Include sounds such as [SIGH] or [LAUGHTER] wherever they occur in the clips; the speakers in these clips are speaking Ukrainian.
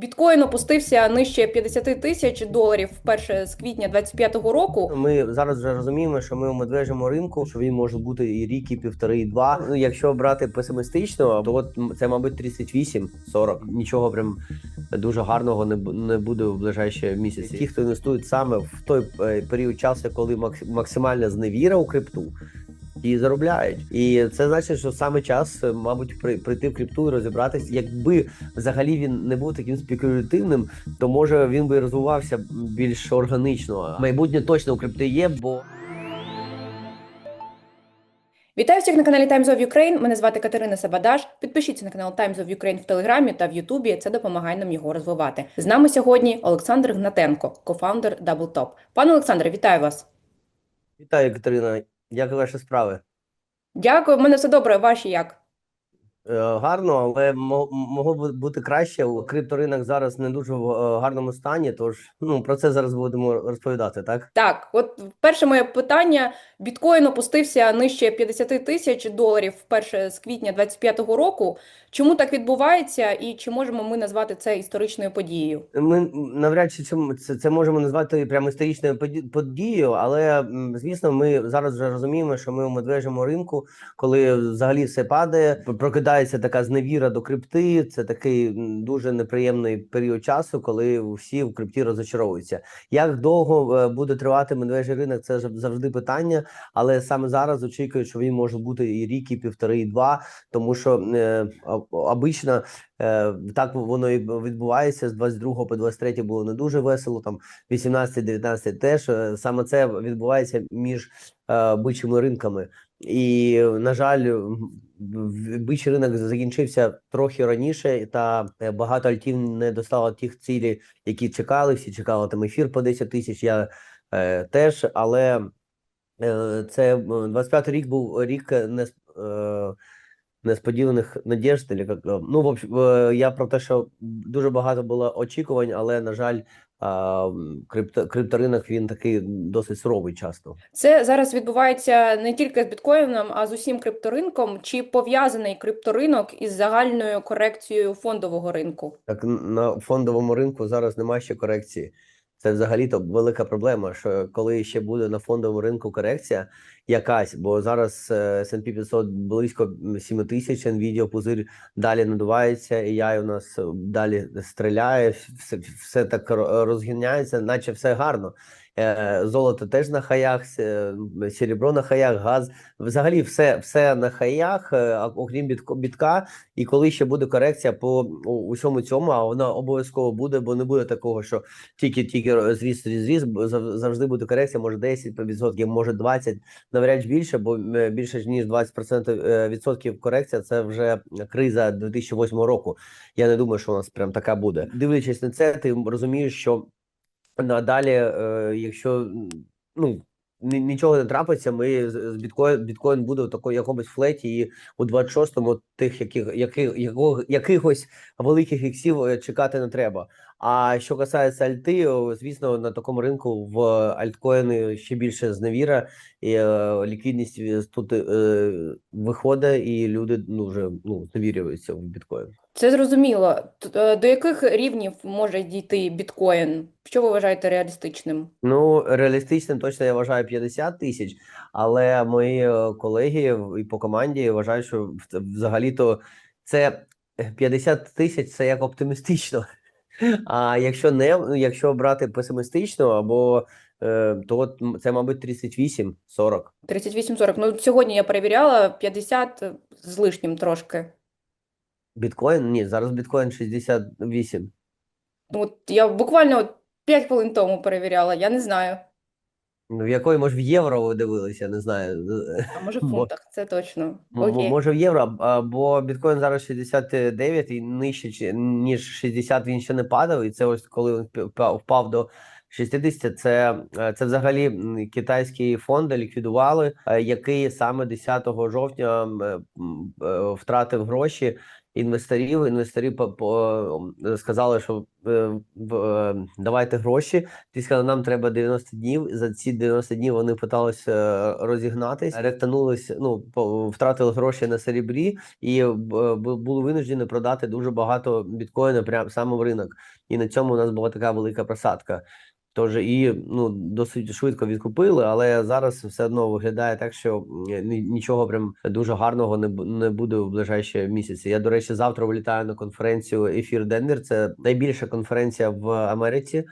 Біткоін опустився нижче 50 тисяч доларів вперше з квітня 25-го року. Ми зараз вже розуміємо, що ми у медвежому ринку, що він може бути і рік, і півтори, і два. Ну, якщо брати песимістично, то от це, мабуть, 38-40. Нічого прям дуже гарного не, не буде в ближайші місяці. Ті, хто інвестують саме в той е, період часу, коли макс- максимальна зневіра у крипту. І заробляють, і це значить, що саме час, е, мабуть, при, прийти в крипту і розібратися. Якби взагалі він не був таким спекулятивним, то може він би розвивався більш органічно. Майбутнє точно у крипти є, бо Вітаю всіх на каналі Times of Ukraine. Мене звати Катерина Сабадаш. Підпишіться на канал Times of Ukraine в Телеграмі та в Ютубі. Це допомагає нам його розвивати. З нами сьогодні Олександр Гнатенко, кофаундер DoubleTop. Пане Олександре, вітаю вас. вітаю, Катерина. Як ваші справи? Дякую. В мене все добре. Ваші як? Е, Гарно, але мо- могло б бути краще. Крипторинок зараз не дуже в е, гарному стані. Тож ну про це зараз будемо розповідати. Так Так, от перше моє питання: біткоін опустився нижче 50 тисяч доларів вперше з квітня 25-го року. Чому так відбувається, і чи можемо ми назвати це історичною подією? ми навряд чи це, це можемо назвати прямо історичною подією, але звісно, ми зараз вже розуміємо, що ми у медвежому ринку, коли взагалі все падає, прокидається така зневіра до крипти. Це такий дуже неприємний період часу, коли всі в крипті розочаровуються. Як довго е, буде тривати медвежий ринок? Це завжди питання, але саме зараз очікують, що він може бути і рік, і півтори, і два, тому що е, обично Е, так воно і відбувається з 22 по 23 було не дуже весело. Там 18-19 теж Е, саме це відбувається між е, бичими ринками. І на жаль, в- бичий ринок закінчився трохи раніше, та е, багато альтів не достало тих цілей, які чекали. Всі чекали там ефір по 10 тисяч. Я е, теж, але е, це м, 25 рік був рік не е, несподіваних надіжд, е, ну, в общем, е, я про те, що дуже багато було очікувань, але, на жаль, крипто, крипторинок він такий досить суровий часто. Це зараз відбувається не тільки з біткоїном, а з усім крипторинком. Чи пов'язаний крипторинок із загальною корекцією фондового ринку? Так на фондовому ринку зараз немає ще корекції. Це взагалі-то велика проблема, що коли ще буде на фондовому ринку корекція якась, бо зараз е, S&P 500 близько 7 тисяч, Nvidia пузир далі надувається, і AI у нас е, далі стріляє, все, все так ро- розгиняється, наче все гарно. Е, Золото теж на хаях, се- серебро на хаях, газ. Взагалі все, все на хаях, окрім бітка. І коли ще буде корекція по усьому цьому, а вона обов'язково буде, бо не буде такого, що тільки тільки зріс, зріс, завжди буде корекція, може 10%, може 20%, навряд більше, бо е, більше ніж 20% е, відсотків корекція це вже криза 2008 року. Я не думаю, що у нас прям така буде. Дивлячись на це, ти розумієш, що надалі, е, якщо ну. ні- Нічого не трапиться, ми з біткоін біткоін буде в такому якомусь флеті, і у 26-му тих яких, яких, якихось великих іксів чекати не треба. А що касається альти, звісно, на такому ринку в альткоїни ще більше зневіра, і е, ліквідність е, тут е, виходить, і люди ну вже ну зневірюються в біткоін. Це зрозуміло. Е, До яких рівнів може дійти біткоін? Що ви вважаєте реалістичним? Ну, реалістичним точно я вважаю 50 тисяч, але мої е, колеги і по команді вважають, що взагалі-то це 50 тисяч це як оптимістично. А якщо не якщо брати песимістично, або е, то це, мабуть, 38-40. 38-40. Ну, сьогодні я перевіряла 50 з лишнім трошки. Біткоін? Ні, зараз біткоін 68. Ну, От я буквально от 5 хвилин тому перевіряла, я не знаю. Ну, в якої, може, в євро ви дивилися, не знаю. А може в [LAUGHS] фунтах, це точно. Окей. Може в євро, а, бо біткоін зараз 69 і нижче ніж 60 він ще не падав. І це ось коли він впав- до 60, це, е, це взагалі китайські фонди ліквідували, е, який саме 10 жовтня е, втратив гроші інвесторів. Інвесторі по, сказали, що е, е, давайте гроші. Ти сказав, нам треба 90 днів. За ці 90 днів вони питалися е, розігнатись, ректанулись, ну втратили гроші на серебрі і були винуждені продати дуже багато біткоїна прямо саме в ринок. І на цьому у нас була така велика просадка. Тож і ну досить швидко відкупили, але зараз все одно виглядає так, що нічого прям дуже гарного не буде в ближайші місяці. Я до речі, завтра вилітаю на конференцію Ефір Денвер. Це найбільша конференція в Америці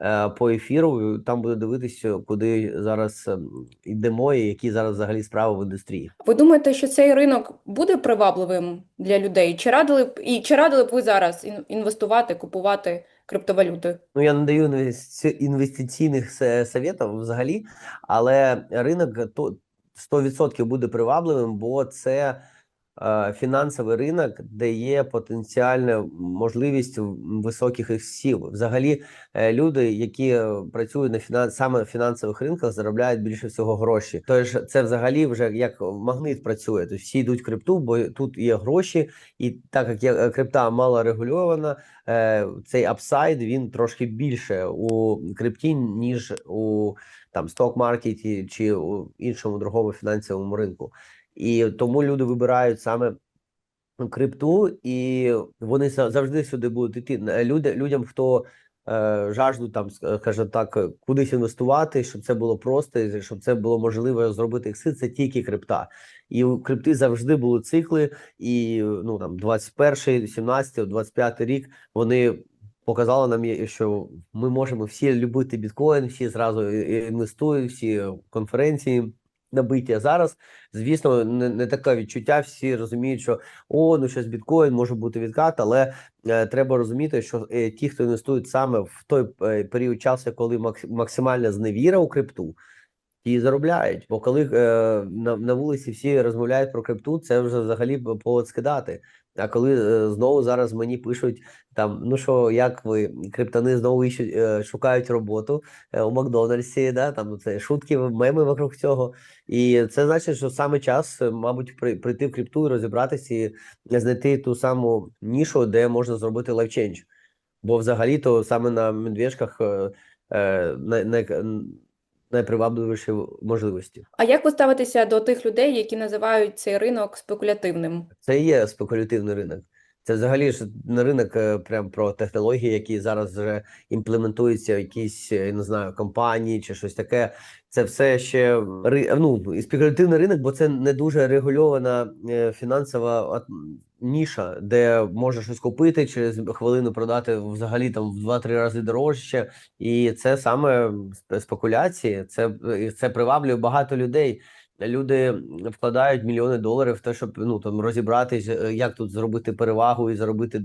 е, по ефіру. Там буде дивитися, куди зараз ем, йдемо, і які зараз взагалі справи в індустрії. Ви думаєте, що цей ринок буде привабливим для людей? Чи радили б і чи радили б ви зараз інвестувати, купувати криптовалюти? Ну, я не даю інвести- інвестиційних советів взагалі, але ринок то 100% буде привабливим, бо це е, фінансовий ринок, де є потенціальна можливість високих іксів. Взагалі, е, люди, які е, працюють на фінан... саме фінансових ринках, заробляють більше всього гроші. Тож це взагалі вже як магнит працює. Тобто всі йдуть в крипту, бо тут є гроші, і так як е, крипта мало регульована, е, цей апсайд він трошки більше у крипті, ніж у там сток-маркеті чи у іншому другому фінансовому ринку. І тому люди вибирають саме крипту, і вони за- завжди сюди будуть йти. Люди, людям, хто е, жаждуть там, скажімо так, кудись інвестувати, щоб це було просто, щоб це було можливо зробити ікси, це тільки крипта. І у крипти завжди були цикли, і ну там 21, 17, 25 рік вони показали нам, що ми можемо всі любити біткоін, всі зразу інвестують, всі конференції набиті. А зараз, звісно, не, не таке відчуття. Всі розуміють, що о, ну щось біткоін може бути відкат, але е, треба розуміти, що е, ті, хто інвестують саме в той е, період часу, коли макс- максимальна зневіра у крипту. І заробляють, бо коли е, на, на вулиці всі розмовляють про крипту, це вже взагалі повод скидати. А коли е, знову зараз мені пишуть там, ну що, як ви криптани знову іщуть, е, шукають роботу е, у Макдональдсі, да там це шутки, меми вокруг цього. І це значить, що саме час, мабуть, при, прийти в крипту і розібратися і знайти ту саму нішу, де можна зробити лайфчендж. Бо взагалі-то саме на медвежках е, най, най, найпривабливіші можливості. А як ви ставитеся до тих людей, які називають цей ринок спекулятивним? Це і є спекулятивний ринок. Це взагалі ж не ринок е, прям про технології, які зараз вже імплементуються в якісь, е, не знаю, компанії чи щось таке. Це все ще ну, спекулятивний ринок, бо це не дуже регульована е, фінансова ніша, де можна щось купити, через хвилину продати взагалі там в 2-3 рази дорожче. І це саме спекуляції. Це, це приваблює багато людей. Люди вкладають мільйони доларів в те, щоб ну там розібратись, е, як тут зробити перевагу і заробити е,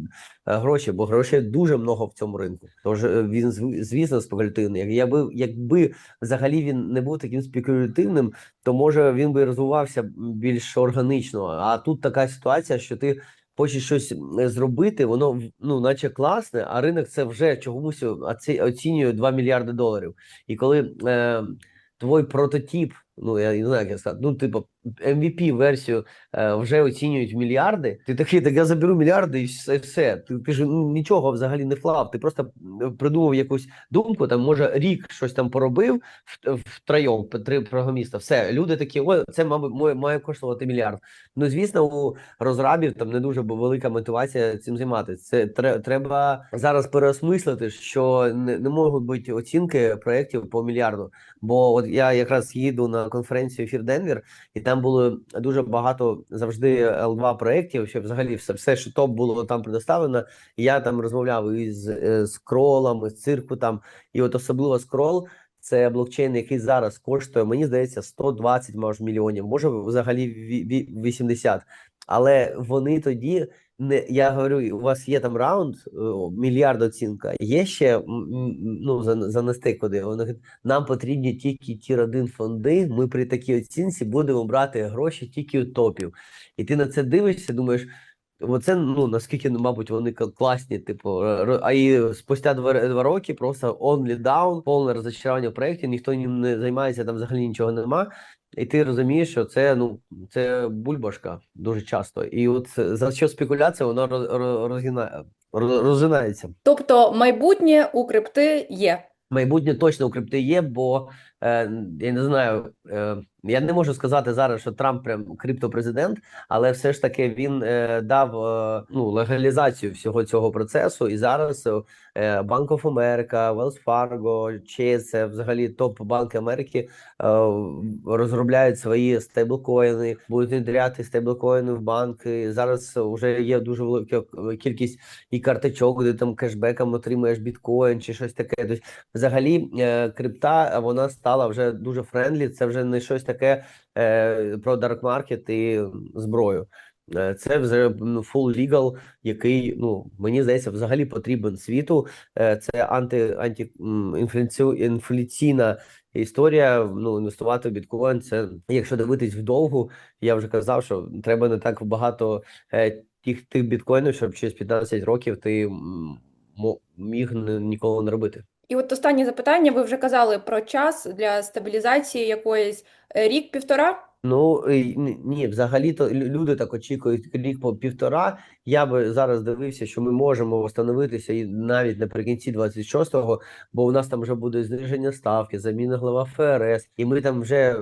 гроші, бо грошей дуже много в цьому ринку. Тож е, він звісно спекулятивний. Як- Якби якби взагалі він не був таким спекулятивним, то може він би розвивався більш органічно. А тут така ситуація, що ти хочеш щось зробити, воно ну, наче класне, а ринок це вже чомусь оці- оцінює 2 мільярди доларів. І коли е, твій прототип, ну я не знаю, як я сказати, ну типу MVP версію е, вже оцінюють мільярди. Ти такий, так я заберу мільярди і все. все. Ти, ти ж ну, нічого взагалі не вклав. Ти просто придумав якусь думку. Там може рік щось там поробив в- втроєм, по три програміста. Все, люди такі, о, це мабуть має, коштувати мільярд. Ну звісно, у розрабів там не дуже велика мотивація цим займатися. Це тре- треба зараз переосмислити, що не, не можуть бути оцінки проєктів по мільярду. Бо от я якраз їду на конференцію Ефір Денвер, і там було дуже багато завжди L2 проєктів, що взагалі все, все, що топ було там предоставлено. І я там розмовляв із е, скролом, із цирку там, і от особливо скрол. Це блокчейн, який зараз коштує, мені здається, 120 може, мільйонів, може взагалі ві- ві- 80. Але вони тоді не я говорю, у вас є там раунд, о, мільярд оцінка. Є ще ну занести куди. Вони говорять, нам потрібні тільки тір 1 фонди. Ми при такій оцінці будемо брати гроші тільки у топів. І ти на це дивишся, думаєш. Оце ну наскільки, ну, мабуть, вони класні, типу, а і спустя два, два роки просто only down, повне розчарування в проєкті, ніхто ним не займається, там взагалі нічого нема. І ти розумієш, що це ну це бульбашка дуже часто. І от за що спекуляція, вона роз, роз, розгинає, роз- Тобто майбутнє у крипти є. Майбутнє точно у крипти є, бо е, я не знаю, е, я не можу сказати зараз, що Трамп прям криптопрезидент, але все ж таки він е, дав е, ну, легалізацію всього цього процесу. І зараз е, Bank of America, Wells Fargo, Chase, це взагалі топ-банки Америки е, розробляють свої стейблкоїни, будуть внедряти стейблкоїни в банки. Зараз вже є дуже велика кількість і карточок, де там кешбеком отримуєш біткоін чи щось таке. Тобто Взагалі, е, крипта вона стала вже дуже френдлі. Це вже не щось таке е, про дарк маркет і зброю. Е, Це вже full legal, який ну мені здається, взагалі потрібен світу. Е, Це анти, анти інфляційна історія. Ну інвестувати в біткоін. Це якщо дивитись вдовгу, я вже казав, що треба не так багато е, тих тих біткоїнів, щоб через 15 років ти міг ні- ніколи не робити. І от останнє запитання. Ви вже казали про час для стабілізації якоїсь Е, рік-півтора. Ну ні, взагалі-то лю- люди так очікують рік по півтора. Я би зараз дивився, що ми можемо встановитися і навіть наприкінці 26-го, бо у нас там вже буде зниження ставки, заміна глава ФРС, і ми там вже е,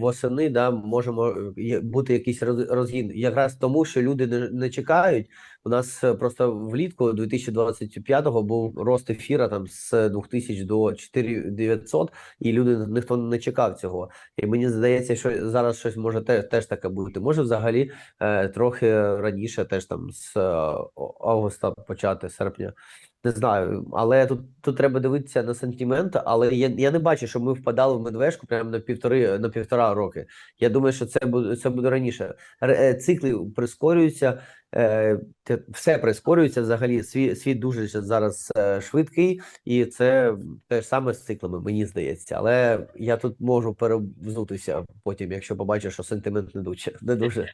восени да, можемо е, бути якийсь роз- розгін. Якраз тому, що люди не чекають. У нас е, просто влітку 2025-го був рост ефіра там з 2000 до 4900, і люди ніхто не чекав цього. І мені здається, що зараз щось може теж, теж таке бути. Може, взагалі е, трохи раніше, теж там з е, августа почати, серпня. Не знаю, але тут, тут треба дивитися на сентимент, але я, я не бачу, що ми впадали в медвежку прямо на півтори на півтора роки. Я думаю, що це буде це буде раніше. Е, Цикли прискорюються, е, все прискорюється взагалі. Світ, світ дуже зараз е, швидкий, і це те ж саме з циклами, мені здається. Але я тут можу перевзутися потім, якщо побачу, що сентимент не дуже не дуже.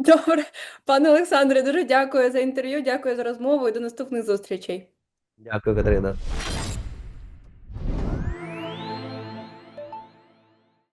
Добре, пане Олександре, дуже дякую за інтерв'ю, дякую за розмову і до наступних зустрічей. Дякую, Катерина.